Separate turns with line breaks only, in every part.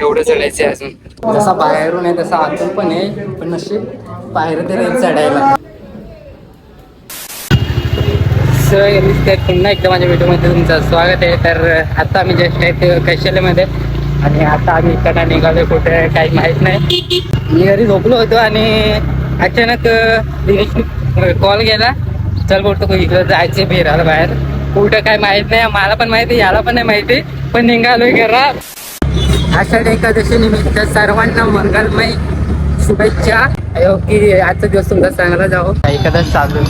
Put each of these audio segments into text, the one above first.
एवढं चढायचं अजून. जसा बाहेरून आहे तसा आतून पण आहे पण नशीब बाहेर तरी चढायला. पुन्हा एकदा माझ्या व्हिडिओमध्ये तुमचं स्वागत आहे. तर आता आम्ही जस्ट आहे कैशल्यामध्ये आणि आता आम्ही इकडं निघालो कुठे काही माहीत नाही. मी घरी झोपलो होतो आणि अचानक कॉल. गेला चल बोलतो इकडं जायचं फिरायला बाहेर. कुठं काय माहीत नाही. मला पण माहिती याला पण नाही माहिती. पण निघालोय घरात. आषाढ एकादशी निमित्त सर्वांना मंगलमय शुभेच्छा. की आजचा दिवस तुमचा चांगला जाओ एखादाच चालू.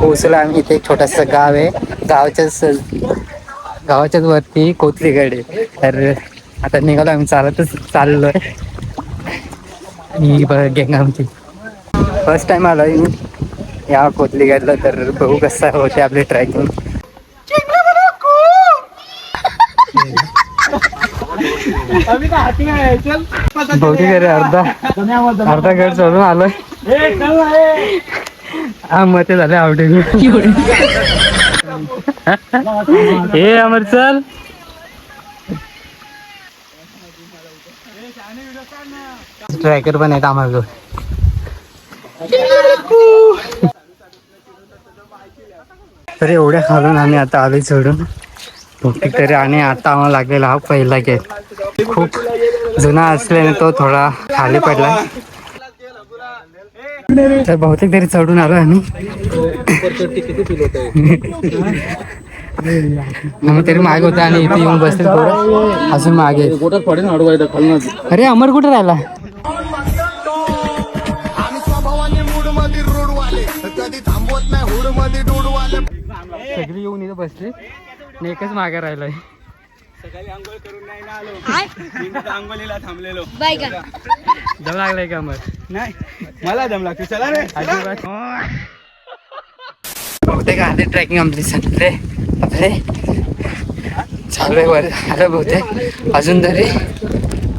पोहोचलो आम्ही इथे एक छोटंसं गाव आहे. गावाच्याच गावाच्याच वरती कोथलीगड आहे. तर आता निघालो आम्ही चालतच चाललोय. ही बघ गँग आमची. फर्स्ट टाइम आलोय मी. या कोथलीगडला तर बघू कसं होते आपले ट्रॅकिंग बहुतेक अरे अर्धा. अर्धा गड सोडून आलोय. हा मग ते झाले आवडे हे अमर चल. स्ट्रायकर पण आहेत आम्हाला. तर एवढ्या खालून आम्ही आता आले चढून. तरी आणि आता आम्हाला लागलेला हा पहिला गेट. खूप जुना असल्याने तो थोडा खाली पडला. तर बहुतेक तरी चढून आलो आम्ही. मग तरी मागे होते आणि इथे येऊन बसतील थोडं अजून मागे अरे अमर कुठे राहिला
आम्ही स्वभावाने मूडमध्ये रूढ वाले कधी थांबवत नाही हुडमध्ये डूड वाले
सगळी येऊन इथे बसली आणि एकच मागे राहिलाय. जम लागलाय का अमर?
नाही मला दम लागतो चला रे.
अजिबात. बहुतेक आधी ट्रेकिंग आमची संपले आपले चालू आहे वर आलं बहुतेक. अजून तरी.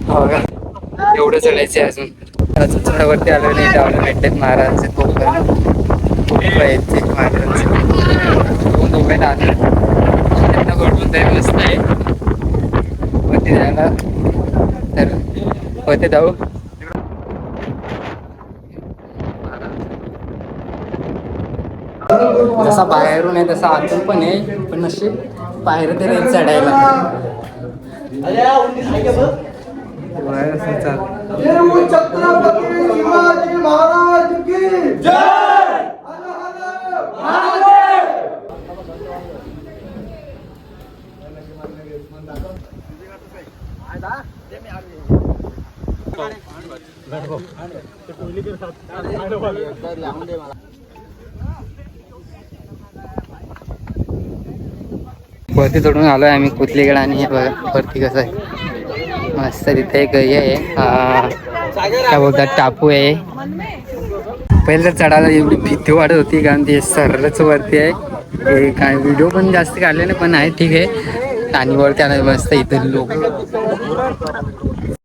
हो का? एवढं चढायचं आहे अजून. अजून चढावरती आलो नाही जावलं भेटलेत महाराजांचे खूप खूप आहेत ते महाराजांचे. दोन दोघे आले त्यांना घडवून तरी मस्त आहे. वरती जायला तर होते जाऊ. जसा बाहेरून आहे तसा आतून पण आहे पण नशीब बाहेर तरी आहे चढायला बाहेर वरती चढून आलो आहे आम्ही कुतलीकडे आणि हे बघा वरती कसं आहे. मस्त तिथे एक हे आहे काय बोलतात टापू आहे. पहिले तर चढायला एवढी भीती वाटत होती कारण ते सरळच वरती आहे. काय व्हिडिओ पण जास्त काढले नाही पण आहे ठीक आहे. आणि वरती आला मस्त इथे लोक.